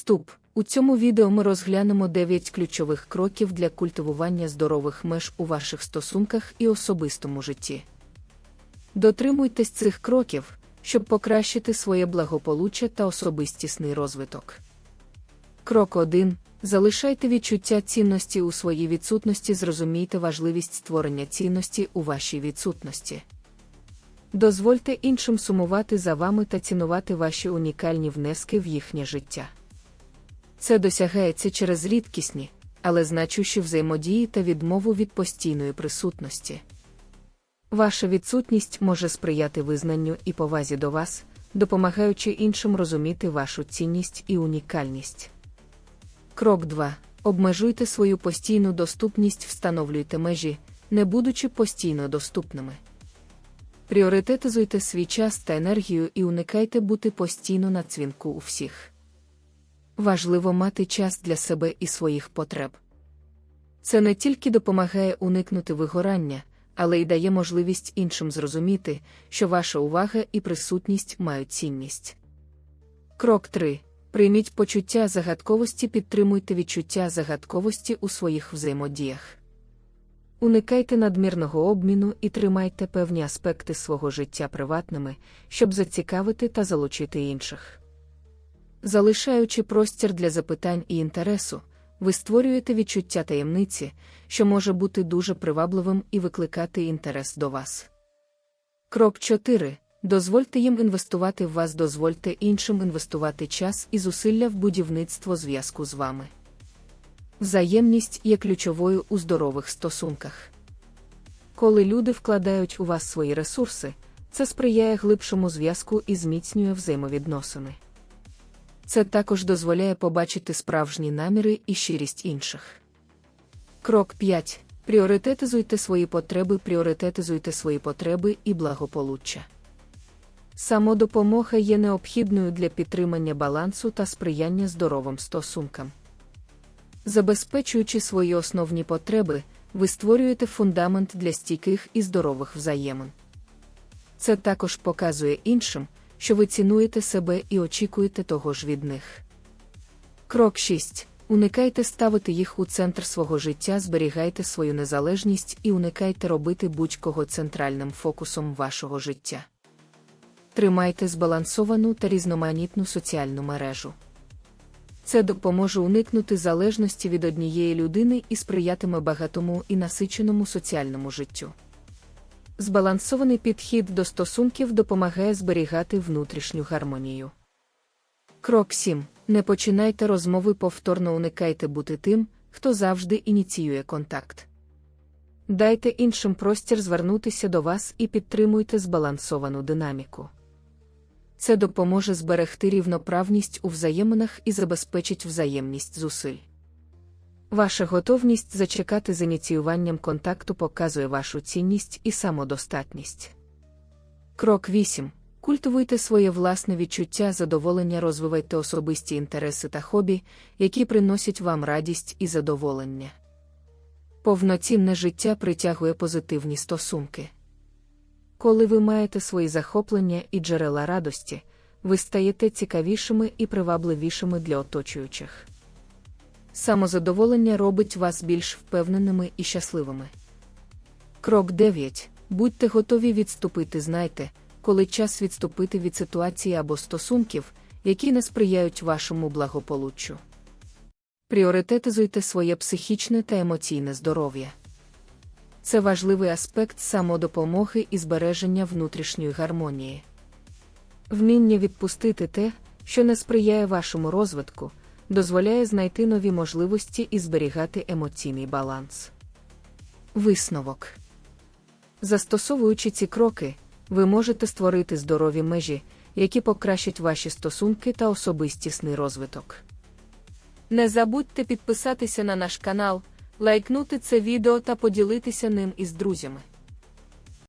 Вступ. У цьому відео ми розглянемо 9 ключових кроків для культивування здорових меж у ваших стосунках і особистому житті. Дотримуйтесь цих кроків, щоб покращити своє благополуччя та особистісний розвиток. Крок 1. Залишайте відчуття цінності у своїй відсутності, зрозумійте важливість створення цінності у вашій відсутності. Дозвольте іншим сумувати за вами та цінувати ваші унікальні внески в їхнє життя. Це досягається через рідкісні, але значущі взаємодії та відмову від постійної присутності. Ваша відсутність може сприяти визнанню і повазі до вас, допомагаючи іншим розуміти вашу цінність і унікальність. Крок 2. Обмежуйте свою постійну доступність, встановлюйте межі, не будучи постійно доступними. Пріоритетизуйте свій час та енергію і уникайте бути постійно на цвінку у всіх. Важливо мати час для себе і своїх потреб. Це не тільки допомагає уникнути вигорання, але й дає можливість іншим зрозуміти, що ваша увага і присутність мають цінність. Крок 3. Прийміть почуття загадковості, підтримуйте відчуття загадковості у своїх взаємодіях. Уникайте надмірного обміну і тримайте певні аспекти свого життя приватними, щоб зацікавити та залучити інших. Залишаючи простір для запитань і інтересу, ви створюєте відчуття таємниці, що може бути дуже привабливим і викликати інтерес до вас. Крок 4. Дозвольте їм інвестувати в вас, дозвольте іншим інвестувати час і зусилля в будівництво зв'язку з вами. Взаємність є ключовою у здорових стосунках. Коли люди вкладають у вас свої ресурси, це сприяє глибшому зв'язку і зміцнює взаємовідносини. Це також дозволяє побачити справжні наміри і щирість інших. Крок 5. Пріоритетизуйте свої потреби, пріоритетизуйте свої потреби і благополуччя. Самодопомога є необхідною для підтримання балансу та сприяння здоровим стосункам. Забезпечуючи свої основні потреби, ви створюєте фундамент для стійких і здорових взаємин. Це також показує іншим, що ви цінуєте себе і очікуєте того ж від них. Крок 6. Уникайте ставити їх у центр свого життя, зберігайте свою незалежність і уникайте робити будь-кого центральним фокусом вашого життя. Тримайте збалансовану та різноманітну соціальну мережу. Це допоможе уникнути залежності від однієї людини і сприятиме багатому і насиченому соціальному життю. Збалансований підхід до стосунків допомагає зберігати внутрішню гармонію. Крок 7. Не починайте розмови повторно уникайте бути тим, хто завжди ініціює контакт. Дайте іншим простір звернутися до вас і підтримуйте збалансовану динаміку. Це допоможе зберегти рівноправність у взаєминах і забезпечить взаємність зусиль. Ваша готовність зачекати з ініціюванням контакту показує вашу цінність і самодостатність. Крок 8. Культивуйте своє власне відчуття задоволення, розвивайте особисті інтереси та хобі, які приносять вам радість і задоволення. Повноцінне життя притягує позитивні стосунки. Коли ви маєте свої захоплення і джерела радості, ви стаєте цікавішими і привабливішими для оточуючих. Самозадоволення робить вас більш впевненими і щасливими. Крок 9. Будьте готові відступити. Знайте, коли час відступити від ситуації або стосунків, які не сприяють вашому благополуччю. Пріоритетизуйте своє психічне та емоційне здоров'я. Це важливий аспект самодопомоги і збереження внутрішньої гармонії. Вміння відпустити те, що не сприяє вашому розвитку, дозволяє знайти нові можливості і зберігати емоційний баланс. Висновок Застосовуючи ці кроки, ви можете створити здорові межі, які покращать ваші стосунки та особистісний розвиток. Не забудьте підписатися на наш канал, лайкнути це відео та поділитися ним із друзями.